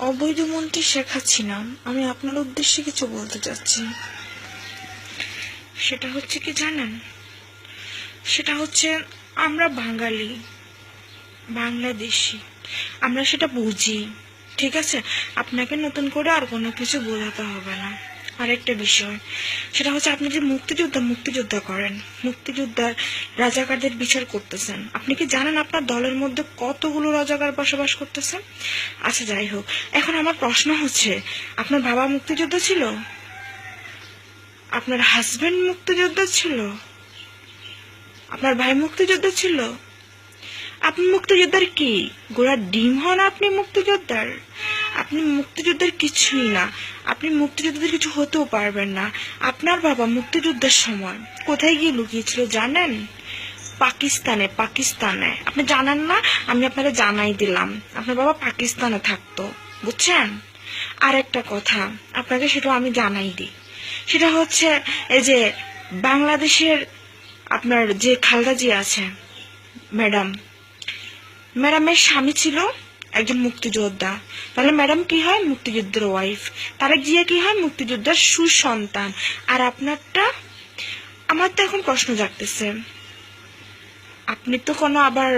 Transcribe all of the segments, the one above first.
অবৈধ মন্ত্রী শেখ হাসিনা আমি আপনার উদ্দেশ্যে কিছু বলতে চাচ্ছি। সেটা হচ্ছে কি জানেন? সেটা হচ্ছে আমরা বাঙালি, বাংলাদেশি। আমরা সেটা বুঝি, ঠিক আছে? আপনাকে নতুন করে আর কোনো কিছু বোঝাতে হবে না। আরেকটা বিষয়, সেটা হচ্ছে আপনি যে মুক্তিযোদ্ধা মুক্তিযোদ্ধা করেন মুক্তিযোদ্ধার রাজাকারদের বিচার করতেছেন, আপনি কি জানেন আপনার দলের মধ্যে কতগুলো রাজাকার বসবাস করতেছেন? আচ্ছা যাই হোক, এখন আমার প্রশ্ন হচ্ছে, আপনার বাবা মুক্তিযোদ্ধা ছিল? আপনার হাজবেন্ড মুক্তিযোদ্ধা ছিল? আপনার ভাই মুক্তিযোদ্ধা ছিল? আপনি মুক্তিযোদ্ধার কি? গোড়ার ডিম হন আপনি মুক্তিযোদ্ধার? আপনি মুক্তিযোদ্ধার কিছুই না। আপনি মুক্তিযোদ্ধাদের কিছু হতেও পারবেন না। আপনার বাবা মুক্তিযুদ্ধের সময় কোথায় গিয়ে লুকিয়েছিল জানেন? পাকিস্তানে পাকিস্তানে। আপনি জানেন না? আমি আপনাকে জানাই দিলাম। আপনার বাবা পাকিস্তানে থাকতো। বুঝছেন? আর একটা কথা, আপনাকে সেটা আমি জানাই দিই। সেটা হচ্ছে এই যে বাংলাদেশের আপনার যে খালদা জি আছে, ম্যাডাম। ম্যাডামের স্বামী ছিল একজন মুক্তিযোদ্ধা। তাহলে ম্যাডাম কি হয়? মুক্তিযুদ্ধের ওয়াইফ তারা গিয়ে কি হয়? মুক্তিযোদ্ধার সুসন্তান। আর আপনারটা? আমার তো এখন প্রশ্ন জাগতেছে। আপনি তো কোনো আবার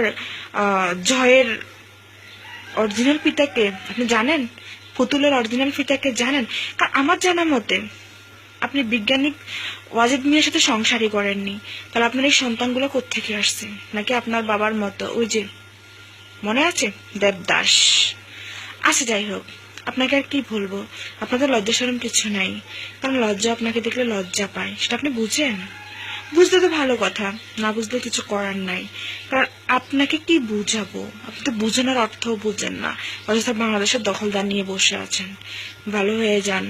জয়ের অরিজিনাল পিতাকে, আপনি জানেন? পুতুলের অরিজিনাল পিতাকে জানেন? কারণ আমার জানা মতে, আপনি বিজ্ঞানিক ওয়াজেদ মিয়ার সাথে সংসারই করেননি। তাহলে আপনার এই সন্তানগুলো কোত্থেকে আসছে? নাকি আপনার বাবার মতো? ওই যে মনে আছে? দেবদাস আচ্ছা যাই হোক, আপনাকে আর কি বলব? আপনাদের লজ্জা সরম কিছু নাই। কারণ লজ্জা আপনাকে দেখলে লজ্জা পায়, সেটা আপনি বুঝেন? বুঝতে তো ভালো কথা, না বুঝলে কিছু করার নাই। কারণ আপনাকে কি বুঝাবো? আপনি তো বুঝানোর অর্থও বুঝেন না। অযথা বাংলাদেশের দখলদার নিয়ে বসে আছেন। ভালো হয়ে যান।